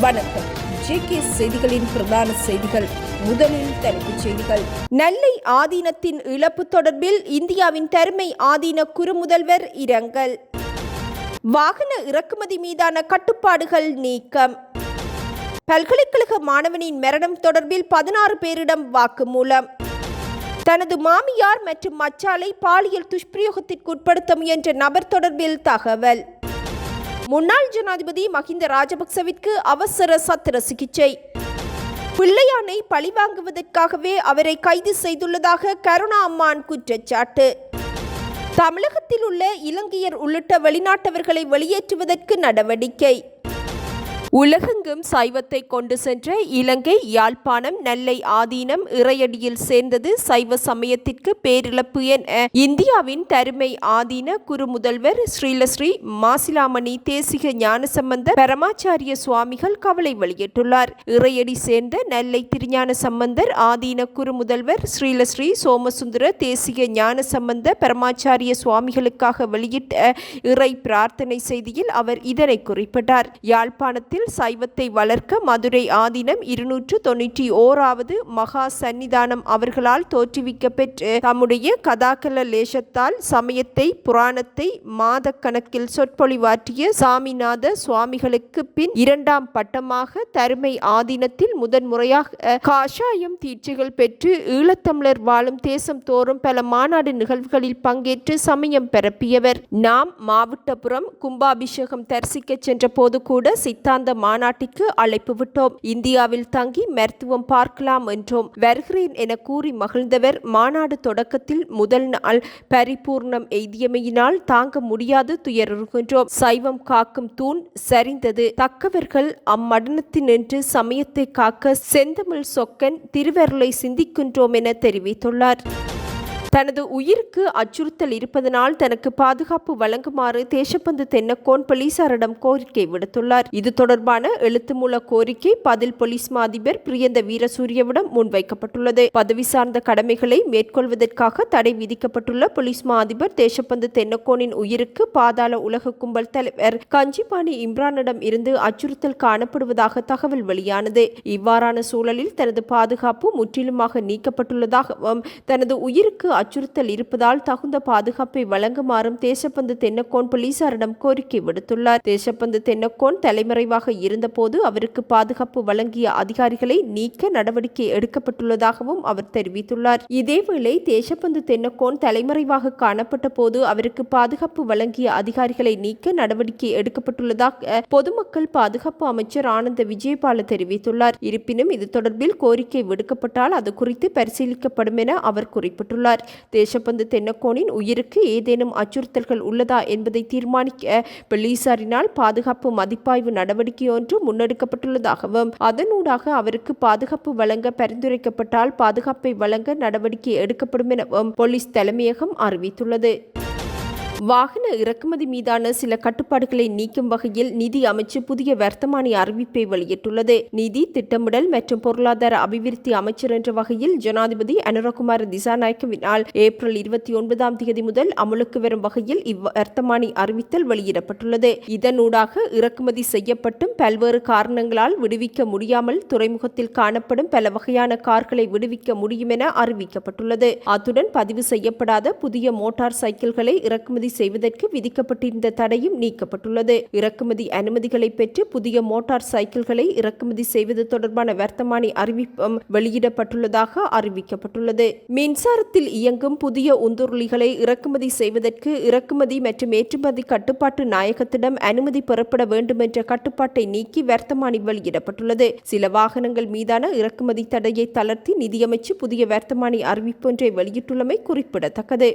வணக்கம். ஜேகே செய்திகளின் பிரதான செய்திகள். முதலில் தலைப்புச் செய்திகள். நெல்லை ஆதீனத்தின் இழப்பு தொடர்பில் இந்தியாவின் தருமை ஆதீன குறுமுதல்வர் இரங்கல். வாகன இறக்குமதி மீதான கட்டுப்பாடுகள் நீக்கம். பல்கலைக்கழக மாணவனின் மரணம் தொடர்பில் பதினாறு பேரிடம் வாக்குமூலம். தனது மாமியார் மற்றும் மச்சாலை பாலியல் துஷ்பிரயோகத்திற்கு உட்படுத்த முயன்ற நபர் தொடர்பில் தகவல். முன்னாள் ஜனாதிபதி மஹிந்த ராஜபக்சவிற்கு அவசர சத்திர சிகிச்சை. பிள்ளையானை பழிவாங்குவதற்காகவே அவரை கைது செய்துள்ளதாக கருணா அம்மான் குற்றச்சாட்டு. தமிழகத்தில் உள்ள இலங்கையர் உள்ளிட்ட வெளிநாட்டவர்களை வெளியேற்றுவதற்கு நடவடிக்கை. உலகெங்கும் சைவத்தை கொண்டு சென்ற இலங்கை யாழ்ப்பாணம் நெல்லை ஆதீனம் இறையடியில் சேர்ந்தது சைவ சமயத்திற்கு பேரிழப்பு என இந்தியாவின் தருமை ஆதீன குரு முதல்வர் ஸ்ரீலஸ்ரீ மாசிலாமணி தேசிக ஞானசம்பந்த பரமாச்சாரிய சுவாமிகள் கவலை வெளியிட்டுள்ளார். இறையடி சேர்ந்த நெல்லை திருஞான சம்பந்தர் ஆதீன குரு முதல்வர் ஸ்ரீலஸ்ரீ சோமசுந்தர தேசிக ஞானசம்பந்த பரமாச்சாரிய சுவாமிகளுக்காக வெளியிட்ட இறை பிரார்த்தனை செய்தியில் அவர் இதனை குறிப்பிட்டார். யாழ்ப்பாணத்தில் சைவத்தை வளர்க்க மதுரை ஆதீனம் இருநூற்று தொன்னூற்றி ஓராவது மகா சந்நிதானம் அவர்களால் தோற்றுவிக்கப்பெற்று தம்முடைய கதாகல லேசத்தால் சமயத்தை புராணத்தை மாத கணக்கில் சொற்பொழிவாற்றிய சாமிநாத சுவாமிகளுக்கு பின் இரண்டாம் பட்டமாக தருமை ஆதீனத்தில் முதன்முறையாக காஷாயம் தீட்சிகள் பெற்று ஈழத்தமிழர் வாழும் தேசம் தோறும் பல மாநாடு நிகழ்வுகளில் பங்கேற்று சமயம் பரப்பியவர். நாம் மாவட்டபுரம் கும்பாபிஷேகம் தரிசிக்க சென்ற போது கூட சித்தாந்த மாநாட்டிற்கு அழைப்பு விட்டோம். இந்தியாவில் தங்கி மருத்துவம் பார்க்கலாம் என்றோம். வருகிறேன் என கூறி மகிழ்ந்தவர் மாநாடு தொடக்கத்தில் முதல் நாள் பரிபூர்ணம் எய்தியமையினால் தாங்க முடியாது துயருகின்றோம். சைவம் காக்கும் தூண் சரிந்தது. தக்கவர்கள் அம்மடனத்தினின்று சமயத்தை காக்க செந்தமிழ் சொக்கன் திருவருளை சிந்திக்கின்றோம் என தெரிவித்துள்ளார். தனது உயிருக்கு அச்சுறுத்தல் இருப்பதனால் தனக்கு பாதுகாப்பு வழங்குமாறு தேசப்பந்து தென்னக்கோன் போலீசாரிடம் கோரிக்கை விடுத்துள்ளார். இது தொடர்பான எழுத்து மூல கோரிக்கை பதில் போலீஸ் மாதிபர் பிரியந்த வீரசூரியவிடம் முன்வைக்கப்பட்டுள்ளது. பதவி சார்ந்த கடமைகளை மேற்கொள்வதற்காக தடை விதிக்கப்பட்டுள்ள போலீஸ் மாதிபர் தேசப்பந்து தென்னக்கோனின் உயிருக்கு பாதாள உலக கும்பல் தலைவர் கஞ்சிபாணி இம்ரானிடம் இருந்து அச்சுறுத்தல் காணப்படுவதாக தகவல் வெளியானது. இவ்வாறான சூழலில் தனது பாதுகாப்பு முற்றிலுமாக நீக்கப்பட்டுள்ளதாகவும் தனது உயிருக்கு அச்சுறுத்தல் இருப்பதால் தகுந்த பாதுகாப்பை வழங்குமாறும் தேசப்பந்து தென்னக்கோன் போலீசாரிடம் கோரிக்கை விடுத்துள்ளார். தேசப்பந்து தென்னக்கோன் தலைமறைவாக இருந்தபோது அவருக்கு பாதுகாப்பு வழங்கிய அதிகாரிகளை நீக்க நடவடிக்கை எடுக்கப்பட்டுள்ளதாகவும் அவர் தெரிவித்துள்ளார். இதேவேளை தேசப்பந்து தென்னக்கோன் தலைமறைவாக காணப்பட்ட போது அவருக்கு பாதுகாப்பு வழங்கிய அதிகாரிகளை நீக்க நடவடிக்கை எடுக்கப்பட்டுள்ளதாக பொதுமக்கள் பாதுகாப்பு அமைச்சர் ஆனந்த விஜயபால தெரிவித்துள்ளார். இருப்பினும் இது தொடர்பில் கோரிக்கை விடுக்கப்பட்டால் அது குறித்து பரிசீலிக்கப்படும் என அவர் குறிப்பிட்டுள்ளார். தேசப்பந்து தென்னக்கோனின் உயிருக்கு ஏதேனும் அச்சுறுத்தல்கள் உள்ளதா என்பதை தீர்மானிக்க பெலீசாரினால் பாதுகாப்பு மதிப்பாய்வு நடவடிக்கை ஒன்று முன்னெடுக்கப்பட்டுள்ளதாகவும் அதனூடாக அவருக்கு பாதுகாப்பு வழங்க பரிந்துரைக்கப்பட்டால் பாதுகாப்பை வழங்க நடவடிக்கை எடுக்கப்படும் எனவும் போலீஸ் தலைமையகம் அறிவித்துள்ளது. வாகன இறக்குமதி மீதான சில கட்டுப்பாடுகளை நீக்கும் வகையில் நிதி அமைச்சு புதிய வர்த்தமானி அறிவிப்பை வெளியிட்டுள்ளது. நிதி திட்டமிடல் மற்றும் பொருளாதார அபிவிருத்தி அமைச்சர் என்ற வகையில் ஜனாதிபதி அனுரகுமார் திசாநாயக்கவினால் ஏப்ரல் இருபத்தி ஒன்பதாம் தேதி முதல் அமலுக்கு வரும் வகையில் இவ்வர்த்தமானி அறிவித்தல் வெளியிடப்பட்டுள்ளது. இதனூடாக இறக்குமதி செய்யப்பட்டும் பல்வேறு காரணங்களால் விடுவிக்க முடியாமல் துறைமுகத்தில் காணப்படும் பல வகையான கார்களை விடுவிக்க முடியும் என அறிவிக்கப்பட்டுள்ளது. அத்துடன் பதிவு செய்யப்படாத புதிய மோட்டார் சைக்கிள்களை இறக்குமதி இறக்குமதி செய்வதற்கு விதிக்கப்பட்டிருந்த தடையும் நீக்கப்பட்டுள்ளது. இறக்குமதி அனுமதிகளை பெற்று புதிய மோட்டார் சைக்கிள்களை இறக்குமதி செய்வது தொடர்பான வர்த்தமானி அறிவிப்பம் வெளியிடப்பட்டுள்ளதாக அறிவிக்கப்பட்டுள்ளது. மின்சாரத்தில் இயங்கும் புதிய உந்துருளிகளை இறக்குமதி செய்வதற்கு இறக்குமதி மற்றும் ஏற்றுமதி கட்டுப்பாட்டு நாயகத்திடம் அனுமதி பெறப்பட வேண்டும் என்ற கட்டுப்பாட்டை நீக்கி வர்த்தமானி வெளியிடப்பட்டுள்ளது. சில வாகனங்கள் மீதான இறக்குமதி தடையை தளர்த்தி நிதியமைச்சு புதிய வர்த்தமானி அறிவிப்பொன்றை வெளியிட்டுள்ளமை குறிப்பிடத்தக்கது.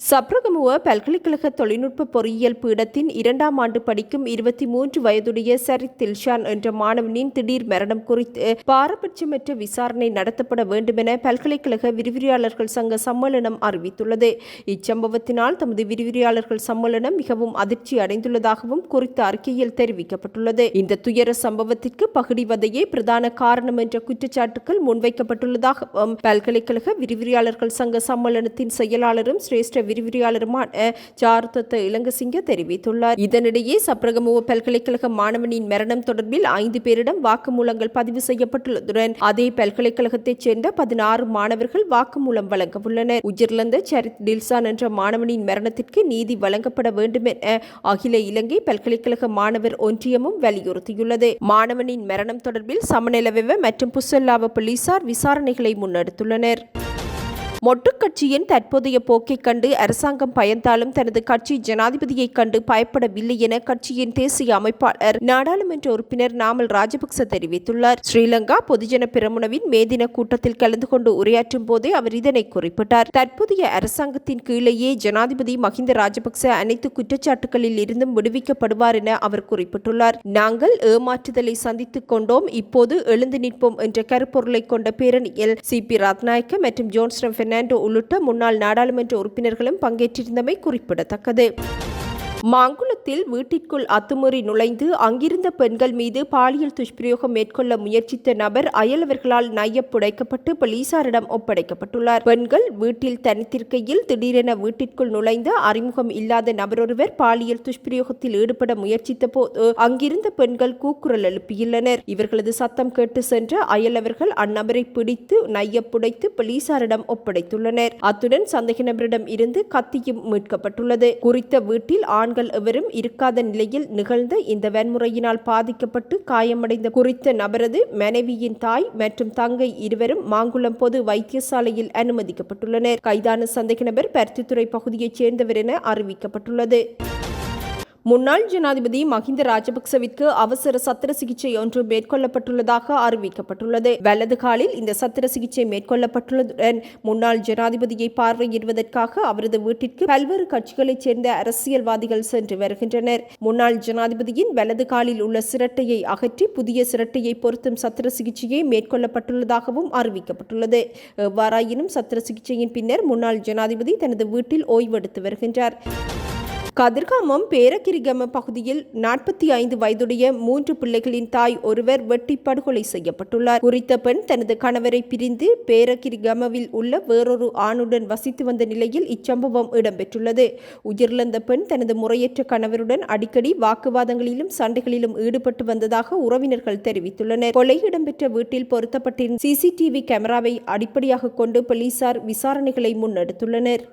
சப்ரகமுவ பல்கலைக்கழக தொழில்நுட்ப பொறியியல் பீடத்தின் இரண்டாம் ஆண்டு படிக்கும் இருபத்தி மூன்று வயதுடைய சரித் தில்ஷான் என்ற மாணவனின் திடீர் மரணம் குறித்து பாரபட்சமற்ற விசாரணை நடத்தப்பட வேண்டுமென பல்கலைக்கழக விரிவுரையாளர்கள் சங்க சம்மேளனம் அறிவித்துள்ளது. இச்சம்பவத்தினால் தமது விரிவுரையாளர்கள் சம்மேளனம் மிகவும் அதிர்ச்சி அடைந்துள்ளதாகவும் குறித்த அறிக்கையில் தெரிவிக்கப்பட்டுள்ளது. இந்த துயர சம்பவத்திற்கு பகுடிவதையே பிரதான காரணம் என்ற குற்றச்சாட்டுகள் முன்வைக்கப்பட்டுள்ளதாகவும் பல்கலைக்கழக விரிவுரையாளர்கள் சங்க சம்மேளனத்தின் செயலாளரும் சிரேஷ்ட விரிவுரையாளருமான சாருதத்த இளங்கசிங்க தெரிவித்துள்ளார். இதனிடையே சப்ரகமுவ பல்கலைக்கழக மாணவனின் மரணம் தொடர்பில் ஐந்து பேரிடம் வாக்குமூலங்கள் பதிவு செய்யப்பட்டுள்ளதுடன் அதே பல்கலைக்கழகத்தைச் சேர்ந்த பதினாறு மாணவர்கள் வாக்குமூலம் வழங்க உள்ளனர் உயிரிழந்த சரித் டில்சான் என்ற மாணவனின் மரணத்திற்கு நீதி வழங்கப்பட வேண்டும் என அகில இலங்கை பல்கலைக்கழக மாணவர் ஒன்றியமும் வலியுறுத்தியுள்ளது. மாணவனின் மரணம் தொடர்பில் சமநிலவெவ மற்றும் புசல்லாவ போலீசார் விசாரணைகளை முன்னெடுத்துள்ளனர். மொட்டு கட்சியின் தற்போதைய போக்கைக் கண்டு அரசாங்கம் பயந்தாலும் தனது கட்சி ஜனாதிபதியைக் கண்டு பயப்படவில்லை என கட்சியின் தேசிய அமைப்பாளர் நாடாளுமன்ற உறுப்பினர் நாமல் ராஜபக்ச தெரிவித்துள்ளார். ஸ்ரீலங்கா பொதுஜன பிரமுனவின் மேதின கூட்டத்தில் கலந்து கொண்டு உரையாற்றும் போதே அவர் இதனை குறிப்பிட்டார். தற்போதைய அரசாங்கத்தின் கீழேயே ஜனாதிபதி மஹிந்த ராஜபக்ச அனைத்து குற்றச்சாட்டுகளில் இருந்தும் விடுவிக்கப்படுவார் என அவர் குறிப்பிட்டுள்ளார். நாங்கள் ஏமாற்றுதலை சந்தித்துக் கொண்டோம். இப்போது எழுந்து நிற்போம் என்ற கருப்பொருளை கொண்ட பேரணியில் சி பி ரத்நாயக்க மற்றும் ஜோன்ஸ்டம் பெர்னாண்டோ உள்ளிட்ட முன்னாள் நாடாளுமன்ற உறுப்பினர்களும் பங்கேற்றிருந்தமை குறிப்பிடத்தக்கது. மாங்குளத்தில் வீட்டிற்குள் அத்துமீறி நுழைந்து அங்கிருந்த பெண்கள் மீது பாலியல் துஷ்பிரயோகம் மேற்கொள்ள முயற்சித்த நபர் அயலவர்களால் நையப்புடைக்கப்பட்டு போலீசாரிடம் ஒப்படைக்கப்பட்டுள்ளார். பெண்கள் வீட்டில் தனித்திருக்கையில் திடீரென வீட்டிற்குள் நுழைந்த அறிமுகம் இல்லாத நபரொருவர் பாலியல் துஷ்பிரயோகத்தில் ஈடுபட முயற்சித்த போது அங்கிருந்த பெண்கள் கூக்குரல் எழுப்பியுள்ளனர். இவர்களது சத்தம் கேட்டு சென்ற அயலவர்கள் அந்நபரை பிடித்து நையப்புடைத்து போலீசாரிடம் ஒப்படைத்துள்ளனர். அத்துடன் சந்தேக நபரிடம் இருந்து கத்தியும் மீட்கப்பட்டுள்ளது. குறித்த வீட்டில் ஆண் ஆண்கள் எவரும் இருக்காத நிலையில் நிகழ்ந்த இந்த வன்முறையினால் பாதிக்கப்பட்டு காயமடைந்த குறித்த நபரது மனைவியின் தாய் மற்றும் தங்கை இருவரும் மாங்குளம் பொது வைத்தியசாலையில் அனுமதிக்கப்பட்டுள்ளனர். கைதான சந்தேக நபர் பருத்தித்துறை பகுதியைச் சேர்ந்தவர் என அறிவிக்கப்பட்டுள்ளது. முன்னாள் ஜனாதிபதி மஹிந்த ராஜபக்சவிற்கு அவசர சத்திர சிகிச்சை ஒன்று மேற்கொள்ளப்பட்டுள்ளதாக அறிவிக்கப்பட்டுள்ளது. வலது காலில் இந்த சத்திர சிகிச்சை மேற்கொள்ளப்பட்டுள்ளதுடன் முன்னாள் ஜனாதிபதியை பார்வையிடுவதற்காக அவரது வீட்டிற்கு பல்வேறு கட்சிகளைச் சேர்ந்த அரசியல்வாதிகள் சென்று வருகின்றனர். முன்னாள் ஜனாதிபதியின் வலது காலில் உள்ள சிரட்டையை அகற்றி புதிய சிரட்டையை பொருத்தும் சத்திர சிகிச்சையை மேற்கொள்ளப்பட்டுள்ளதாகவும் அறிவிக்கப்பட்டுள்ளது. எவ்வாறாயினும் சத்திர சிகிச்சையின் பின்னர் முன்னாள் ஜனாதிபதி தனது வீட்டில் ஓய்வெடுத்து வருகின்றார். கதிர்காமம் பேரக்கிரிகம பகுதியில் நாற்பத்தி ஐந்து வயதுடைய மூன்று பிள்ளைகளின் தாய் ஒருவர் வெட்டி படுகொலை செய்யப்பட்டுள்ளார். குறித்த பெண் தனது கணவரை பிரிந்து பேரக்கிரிகமவில் உள்ள வேறொரு ஆணுடன் வசித்து வந்த நிலையில் இச்சம்பவம் இடம்பெற்றுள்ளது. உயிரிழந்த பெண் தனது முறையற்ற கணவருடன் அடிக்கடி வாக்குவாதங்களிலும் சண்டைகளிலும் ஈடுபட்டு வந்ததாக உறவினர்கள் தெரிவித்துள்ளனர். கொலை இடம்பெற்ற வீட்டில் பொருத்தப்பட்டிருந்த சிசிடிவி கேமராவை அடிப்படையாக கொண்டு போலீசார் விசாரணைகளை முன்னெடுத்துள்ளனர்.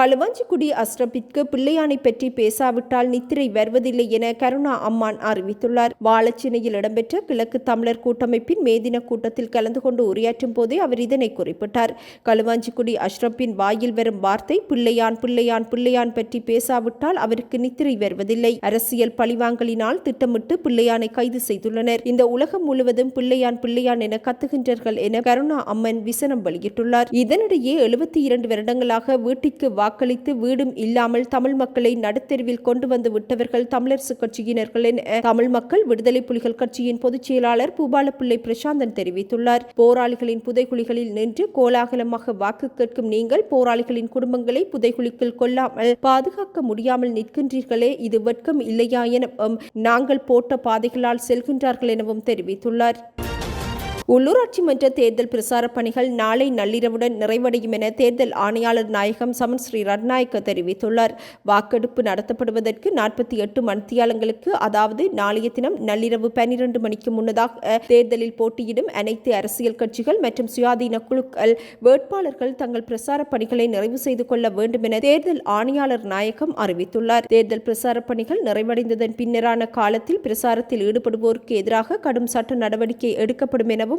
களுவாஞ்சிக்குடி அஸ்ரபிற்கு பிள்ளையானை பற்றி பேசாவிட்டால் நித்திரை வருவதில்லை என கருணா அம்மான் அறிவித்துள்ளார். வாழச்சினையில் இடம்பெற்ற கிழக்கு தமிழர் கூட்டமைப்பின் மேதின கூட்டத்தில் கலந்து கொண்டு உரையாற்றும் போதே அவர் இதனை குறிப்பிட்டார். களுவாஞ்சிக்குடி அஷ்ரப்பின் வாயில் வரும் வார்த்தை பிள்ளையான் பிள்ளையான் பிள்ளையான் பற்றி பேசாவிட்டால் அவருக்கு நித்திரை வருவதில்லை. அரசியல் பழிவாங்கலினால் திட்டமிட்டு பிள்ளையானை கைது செய்துள்ளனர். இந்த உலகம் முழுவதும் பிள்ளையான் பிள்ளையான் என கத்துகின்றார்கள் என கருணா அம்மன் விசனம் வெளியிட்டுள்ளார். இதனிடையே எழுபத்தி இரண்டு வருடங்களாக வீட்டிற்கு வாக்களித்து வீடும் இல்லாமல் தமிழ் மக்களை நடுத்தெருவில் கொண்டு வந்து விட்டவர்கள் தமிழரசு கட்சியினர்கள் என தமிழ் மக்கள் விடுதலை புலிகள் கட்சியின் பொதுச் செயலாளர் பூபாலப்பிள்ளை பிரசாந்தன் தெரிவித்துள்ளார். போராளிகளின் புதைகுழிகளில் நின்று கோலாகலமாக வாக்கு கேட்கும் நீங்கள் போராளிகளின் குடும்பங்களை புதைகுழிக்குள் கொள்ளாமல் பாதுகாக்க முடியாமல் நிற்கின்றீர்களே இது வெட்கம் இல்லையா எனவும் நாங்கள் போட்ட பாதைகளால் செல்கின்றார்கள் எனவும் தெரிவித்துள்ளார். உள்ளூராட்சி மன்ற தேர்தல் பிரசார பணிகள் நாளை நள்ளிரவுடன் நிறைவடையும் என தேர்தல் ஆணையாளர் நாயகம் சமன் ஸ்ரீ ரட்நாயக்க தெரிவித்துள்ளார். வாக்கெடுப்பு நடத்தப்படுவதற்கு நாற்பத்தி எட்டு மணித்தியாலங்களுக்கு அதாவது நாளைய தினம் நள்ளிரவு பனிரெண்டு மணிக்கு முன்னதாக தேர்தலில் போட்டியிடும் அனைத்து அரசியல் கட்சிகள் மற்றும் சுயாதீன குழுக்கள் வேட்பாளர்கள் தங்கள் பிரசார பணிகளை நிறைவு செய்து கொள்ள வேண்டும் என தேர்தல் ஆணையாளர் நாயகம் அறிவித்துள்ளார். தேர்தல் பிரசார பணிகள் நிறைவடைந்ததன் பின்னரான காலத்தில் பிரசாரத்தில் ஈடுபடுவோருக்கு எதிராக கடும் சட்ட நடவடிக்கை எடுக்கப்படும் எனவும்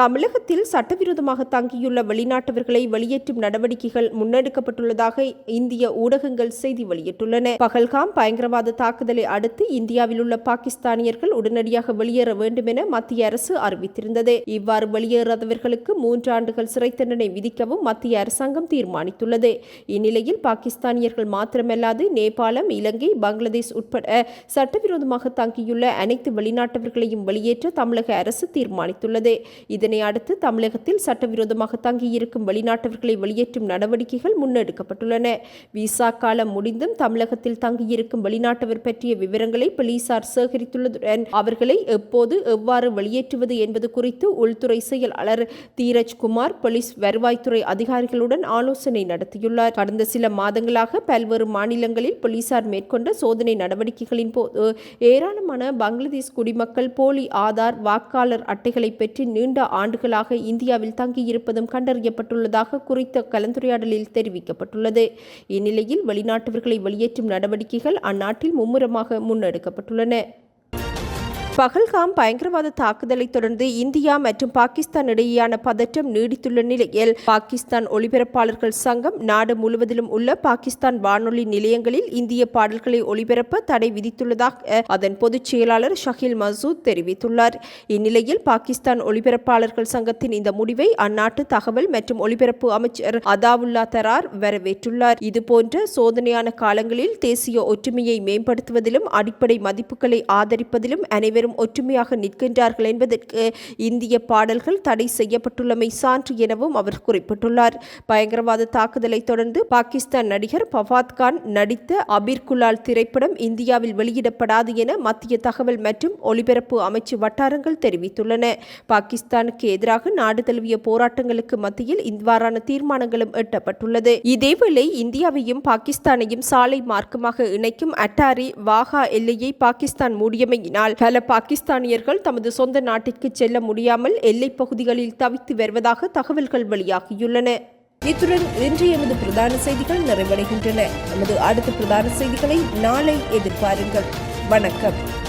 தமிழகத்தில் சட்டவிரோதமாக தங்கியுள்ள வெளிநாட்டவர்களை வெளியேற்றும் நடவடிக்கைகள் முன்னெடுக்கப்பட்டுள்ளதாக இந்திய ஊடகங்கள் செய்தி வெளியிட்டுள்ளன. பகல்காம் பயங்கரவாத தாக்குதலை அடுத்து இந்தியாவில் உள்ள பாகிஸ்தானியர்கள் உடனடியாக வெளியேற வேண்டும் என மத்திய அரசு அறிவித்திருந்தது. இவ்வாறு வெளியேறாதவர்களுக்கு மூன்று ஆண்டுகள் சிறை தண்டனை விதிக்கவும் மத்திய அரசாங்கம் தீர்மானித்துள்ளது. இந்நிலையில் பாகிஸ்தானியர்கள் மாத்திரமல்லாது நேபாளம் இலங்கை பங்களாதேஷ் உட்பட சட்டவிரோதமாக தங்கியுள்ள அனைத்து வெளிநாட்டவர்களையும் வெளியேற்ற தமிழக அரசு தீர்மானித்துள்ளது. இது இதனை அடுத்து தமிழகத்தில் சட்டவிரோதமாக தங்கியிருக்கும் வெளிநாட்டவர்களை வெளியேற்றும் நடவடிக்கைகள் முன்னெடுக்கப்பட்டுள்ளன. விசா காலம் முடிந்தும் தமிழகத்தில் தங்கியிருக்கும் வெளிநாட்டவர் பற்றிய விவரங்களை போலீசார் சேகரித்துள்ளதுடன் அவர்களை எப்போது எவ்வாறு வெளியேற்றுவது என்பது குறித்து உள்துறை செயலாளர் தீரஜ் குமார் போலீஸ் வருவாய்த்துறை அதிகாரிகளுடன் ஆலோசனை நடத்தியுள்ளார். கடந்த சில மாதங்களாக பல்வேறு மாநிலங்களில் போலீசார் மேற்கொண்ட சோதனை நடவடிக்கைகளின் போது ஏராளமான பங்களாதேஷ் குடிமக்கள் போலி ஆதார் வாக்காளர் அட்டைகளை பெற்று நீண்ட ஆண்டுகளாக இந்தியாவில் தங்கியிருப்பதும் கண்டறியப்பட்டுள்ளதாக குறித்த கலந்துரையாடலில் தெரிவிக்கப்பட்டுள்ளது. இந்நிலையில் வெளிநாட்டவர்களை வெளியேற்றும் நடவடிக்கைகள் அந்நாட்டில் மும்முரமாக முன்னெடுக்கப்பட்டுள்ளன. பகல்காம் பயங்கரவாத தாக்குதலை தொடர்ந்து இந்தியா மற்றும் பாகிஸ்தான் இடையேயான பதற்றம் நீடித்துள்ள நிலையில் பாகிஸ்தான் ஒளிபரப்பாளர்கள் சங்கம் நாடு முழுவதிலும் உள்ள பாகிஸ்தான் வானொலி நிலையங்களில் இந்திய பாடல்களை ஒளிபரப்ப தடை விதித்துள்ளதாக அதன் பொதுச் செயலாளர் ஷஹில் மசூத் தெரிவித்துள்ளார். இந்நிலையில் பாகிஸ்தான் ஒளிபரப்பாளர்கள் சங்கத்தின் இந்த முடிவை அந்நாட்டு தகவல் மற்றும் ஒலிபரப்பு அமைச்சர் அதாவுல்லா தரார் வரவேற்றுள்ளார். இதுபோன்ற சோதனையான காலங்களில் தேசிய ஒற்றுமையை மேம்படுத்துவதிலும் அடிப்படை மதிப்புகளை ஆதரிப்பதிலும் அனைவரும் அனைவரும் ஒற்றுமையாக நிற்கின்றார்கள் என்பதற்கு இந்திய பாடல்கள் தடை செய்யப்பட்டுள்ளமை சான்று எனவும் அவர் குறிப்பிட்டுள்ளார். பயங்கரவாத தாக்குதலை தொடர்ந்து பாகிஸ்தான் நடிகர் பவாத் கான் நடித்த அபீர் குலால் திரைப்படம் இந்தியாவில் வெளியிடப்படாது என மத்திய தகவல் மற்றும் ஒலிபரப்பு அமைச்சு வட்டாரங்கள் தெரிவித்துள்ளன. பாகிஸ்தானுக்கு எதிராக நாடு தழுவிய போராட்டங்களுக்கு மத்தியில் இவ்வாறான தீர்மானங்களும் எட்டப்பட்டுள்ளது. இதேவேளை இந்தியாவையும் பாகிஸ்தானையும் சாலை மார்க்கமாக இணைக்கும் அட்டாரி வாகா எல்லையை பாகிஸ்தான் மூடியமையினால் பல பாகிஸ்தானியர்கள் தமது சொந்த நாட்டிற்கு செல்ல முடியாமல் எல்லைப் பகுதிகளில் தவித்து வருவதாக தகவல்கள் வெளியாகியுள்ளன. இத்துடன் இன்று எமது பிரதான செய்திகள் நிறைவடைகின்றன. நமது அடுத்த பிரதான செய்திகளை நாளை எதிர்பாருங்கள். வணக்கம்.